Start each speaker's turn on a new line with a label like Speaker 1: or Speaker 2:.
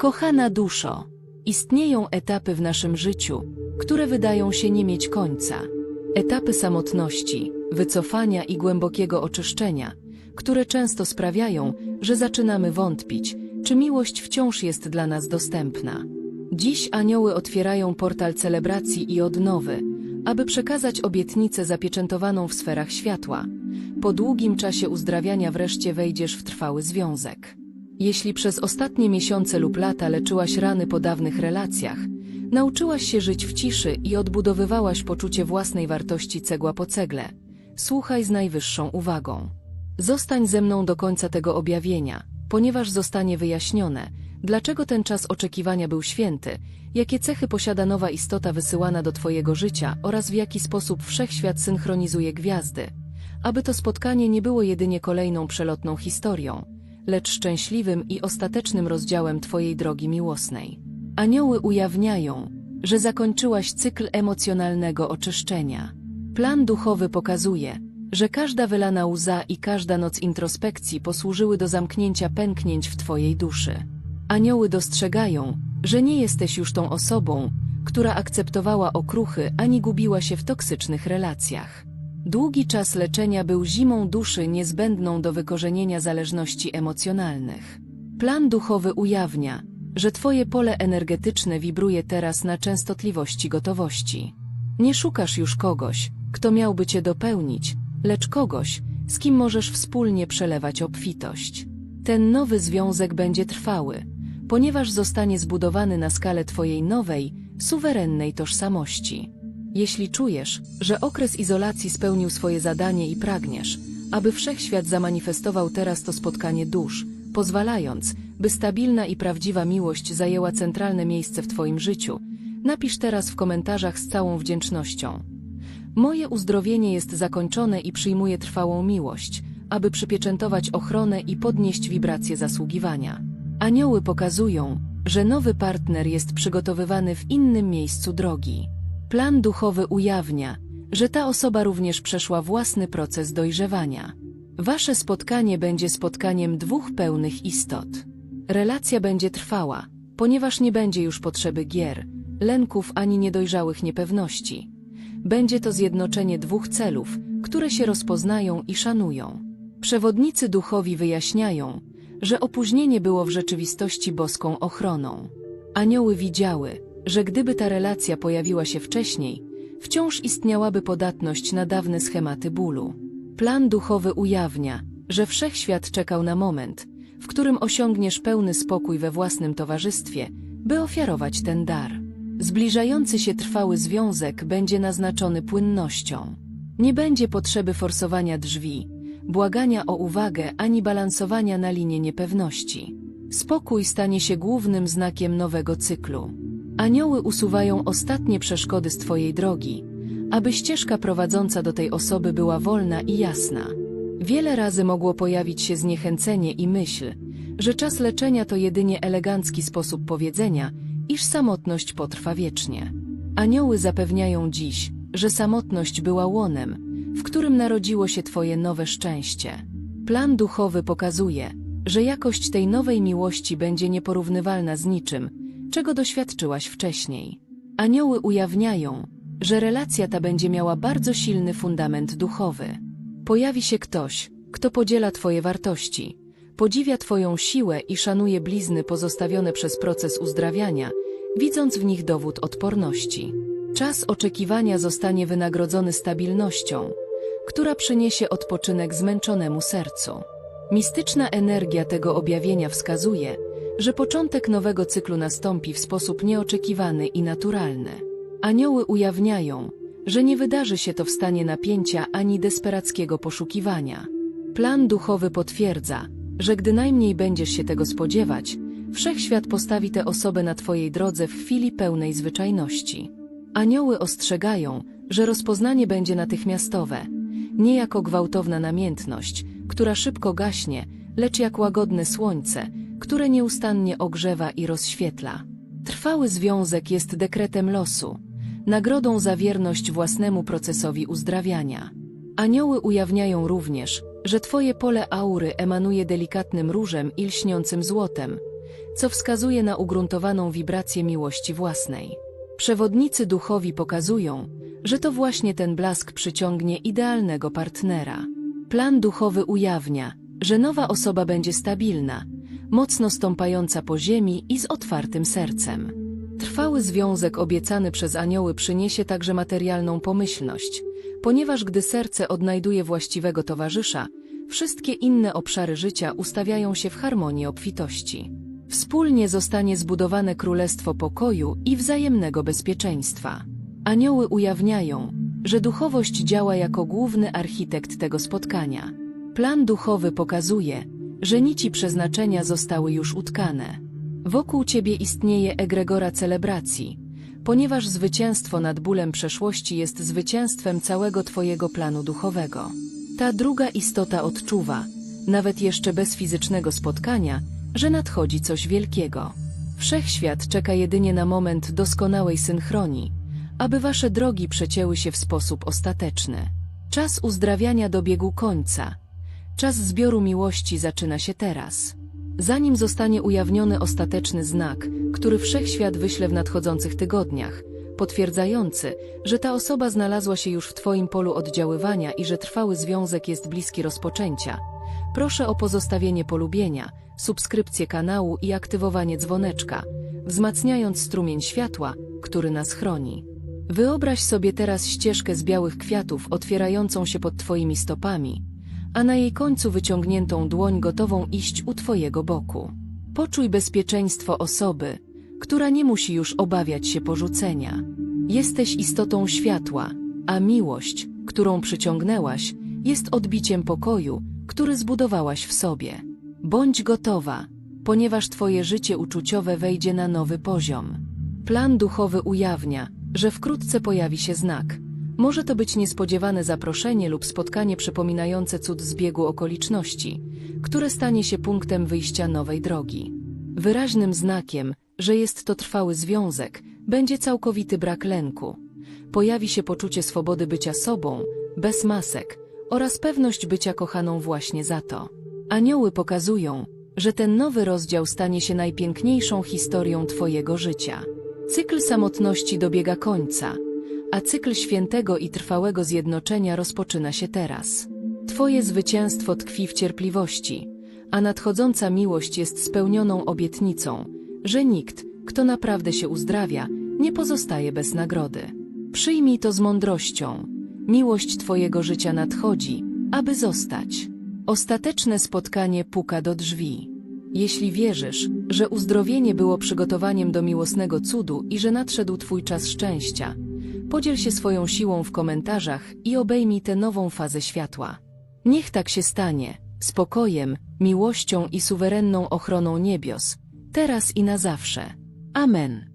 Speaker 1: Kochana duszo, istnieją etapy w naszym życiu, które wydają się nie mieć końca. Etapy samotności, wycofania i głębokiego oczyszczenia, które często sprawiają, że zaczynamy wątpić, czy miłość wciąż jest dla nas dostępna. Dziś anioły otwierają portal celebracji i odnowy, aby przekazać obietnicę zapieczętowaną w sferach światła. Po długim czasie uzdrawiania wreszcie wejdziesz w trwały związek. Jeśli przez ostatnie miesiące lub lata leczyłaś rany po dawnych relacjach, nauczyłaś się żyć w ciszy i odbudowywałaś poczucie własnej wartości cegła po cegle, słuchaj z najwyższą uwagą. Zostań ze mną do końca tego objawienia, ponieważ zostanie wyjaśnione, dlaczego ten czas oczekiwania był święty, jakie cechy posiada nowa istota wysyłana do Twojego życia oraz w jaki sposób wszechświat synchronizuje gwiazdy, aby to spotkanie nie było jedynie kolejną przelotną historią, lecz szczęśliwym i ostatecznym rozdziałem Twojej drogi miłosnej. Anioły ujawniają, że zakończyłaś cykl emocjonalnego oczyszczenia. Plan duchowy pokazuje, że każda wylana łza i każda noc introspekcji posłużyły do zamknięcia pęknięć w Twojej duszy. Anioły dostrzegają, że nie jesteś już tą osobą, która akceptowała okruchy ani gubiła się w toksycznych relacjach. Długi czas leczenia był zimą duszy niezbędną do wykorzenienia zależności emocjonalnych. Plan duchowy ujawnia, że Twoje pole energetyczne wibruje teraz na częstotliwości gotowości. Nie szukasz już kogoś, kto miałby Cię dopełnić, lecz kogoś, z kim możesz wspólnie przelewać obfitość. Ten nowy związek będzie trwały, ponieważ zostanie zbudowany na skalę Twojej nowej, suwerennej tożsamości. Jeśli czujesz, że okres izolacji spełnił swoje zadanie i pragniesz, aby wszechświat zamanifestował teraz to spotkanie dusz, pozwalając, by stabilna i prawdziwa miłość zajęła centralne miejsce w Twoim życiu, napisz teraz w komentarzach z całą wdzięcznością. Moje uzdrowienie jest zakończone i przyjmuję trwałą miłość, aby przypieczętować ochronę i podnieść wibracje zasługiwania. Anioły pokazują, że nowy partner jest przygotowywany w innym miejscu drogi. Plan duchowy ujawnia, że ta osoba również przeszła własny proces dojrzewania. Wasze spotkanie będzie spotkaniem dwóch pełnych istot. Relacja będzie trwała, ponieważ nie będzie już potrzeby gier, lęków ani niedojrzałych niepewności. Będzie to zjednoczenie dwóch celów, które się rozpoznają i szanują. Przewodnicy duchowi wyjaśniają, że opóźnienie było w rzeczywistości boską ochroną. Anioły widziały, że gdyby ta relacja pojawiła się wcześniej, wciąż istniałaby podatność na dawne schematy bólu. Plan duchowy ujawnia, że wszechświat czekał na moment, w którym osiągniesz pełny spokój we własnym towarzystwie, by ofiarować ten dar. Zbliżający się trwały związek będzie naznaczony płynnością. Nie będzie potrzeby forsowania drzwi, błagania o uwagę ani balansowania na linie niepewności. Spokój stanie się głównym znakiem nowego cyklu. Anioły usuwają ostatnie przeszkody z Twojej drogi, aby ścieżka prowadząca do tej osoby była wolna i jasna. Wiele razy mogło pojawić się zniechęcenie i myśl, że czas leczenia to jedynie elegancki sposób powiedzenia, iż samotność potrwa wiecznie. Anioły zapewniają dziś, że samotność była łonem, w którym narodziło się Twoje nowe szczęście. Plan duchowy pokazuje, że jakość tej nowej miłości będzie nieporównywalna z niczym, czego doświadczyłaś wcześniej. Anioły ujawniają, że relacja ta będzie miała bardzo silny fundament duchowy. Pojawi się ktoś, kto podziela Twoje wartości, podziwia Twoją siłę i szanuje blizny pozostawione przez proces uzdrawiania, widząc w nich dowód odporności. Czas oczekiwania zostanie wynagrodzony stabilnością, która przyniesie odpoczynek zmęczonemu sercu. Mistyczna energia tego objawienia wskazuje, że początek nowego cyklu nastąpi w sposób nieoczekiwany i naturalny. Anioły ujawniają, że nie wydarzy się to w stanie napięcia ani desperackiego poszukiwania. Plan duchowy potwierdza, że gdy najmniej będziesz się tego spodziewać, wszechświat postawi tę osobę na Twojej drodze w chwili pełnej zwyczajności. Anioły ostrzegają, że rozpoznanie będzie natychmiastowe, nie jako gwałtowna namiętność, która szybko gaśnie, lecz jak łagodne słońce, które nieustannie ogrzewa i rozświetla. Trwały związek jest dekretem losu, nagrodą za wierność własnemu procesowi uzdrawiania. Anioły ujawniają również, że Twoje pole aury emanuje delikatnym różem i lśniącym złotem, co wskazuje na ugruntowaną wibrację miłości własnej. Przewodnicy duchowi pokazują, że to właśnie ten blask przyciągnie idealnego partnera. Plan duchowy ujawnia, że nowa osoba będzie stabilna, mocno stąpająca po ziemi i z otwartym sercem. Trwały związek obiecany przez anioły przyniesie także materialną pomyślność, ponieważ gdy serce odnajduje właściwego towarzysza, wszystkie inne obszary życia ustawiają się w harmonii obfitości. Wspólnie zostanie zbudowane królestwo pokoju i wzajemnego bezpieczeństwa. Anioły ujawniają, że duchowość działa jako główny architekt tego spotkania. Plan duchowy pokazuje, że nici przeznaczenia zostały już utkane. Wokół ciebie istnieje egregora celebracji, ponieważ zwycięstwo nad bólem przeszłości jest zwycięstwem całego twojego planu duchowego. Ta druga istota odczuwa, nawet jeszcze bez fizycznego spotkania, że nadchodzi coś wielkiego. Wszechświat czeka jedynie na moment doskonałej synchronii, aby wasze drogi przecięły się w sposób ostateczny. Czas uzdrawiania dobiegł końca. Czas zbioru miłości zaczyna się teraz. Zanim zostanie ujawniony ostateczny znak, który wszechświat wyśle w nadchodzących tygodniach, potwierdzający, że ta osoba znalazła się już w Twoim polu oddziaływania i że trwały związek jest bliski rozpoczęcia, proszę o pozostawienie polubienia, subskrypcję kanału i aktywowanie dzwoneczka, wzmacniając strumień światła, który nas chroni. Wyobraź sobie teraz ścieżkę z białych kwiatów otwierającą się pod Twoimi stopami, a na jej końcu wyciągniętą dłoń gotową iść u Twojego boku. Poczuj bezpieczeństwo osoby, która nie musi już obawiać się porzucenia. Jesteś istotą światła, a miłość, którą przyciągnęłaś, jest odbiciem pokoju, który zbudowałaś w sobie. Bądź gotowa, ponieważ Twoje życie uczuciowe wejdzie na nowy poziom. Plan duchowy ujawnia, że wkrótce pojawi się znak. Może to być niespodziewane zaproszenie lub spotkanie przypominające cud zbiegu okoliczności, które stanie się punktem wyjścia nowej drogi. Wyraźnym znakiem, że jest to trwały związek, będzie całkowity brak lęku. Pojawi się poczucie swobody bycia sobą, bez masek, oraz pewność bycia kochaną właśnie za to. Anioły pokazują, że ten nowy rozdział stanie się najpiękniejszą historią Twojego życia. Cykl samotności dobiega końca, a cykl świętego i trwałego zjednoczenia rozpoczyna się teraz. Twoje zwycięstwo tkwi w cierpliwości, a nadchodząca miłość jest spełnioną obietnicą, że nikt, kto naprawdę się uzdrawia, nie pozostaje bez nagrody. Przyjmij to z mądrością. Miłość Twojego życia nadchodzi, aby zostać. Ostateczne spotkanie puka do drzwi. Jeśli wierzysz, że uzdrowienie było przygotowaniem do miłosnego cudu i że nadszedł Twój czas szczęścia, podziel się swoją siłą w komentarzach i obejmij tę nową fazę światła. Niech tak się stanie, spokojem, miłością i suwerenną ochroną niebios, teraz i na zawsze. Amen.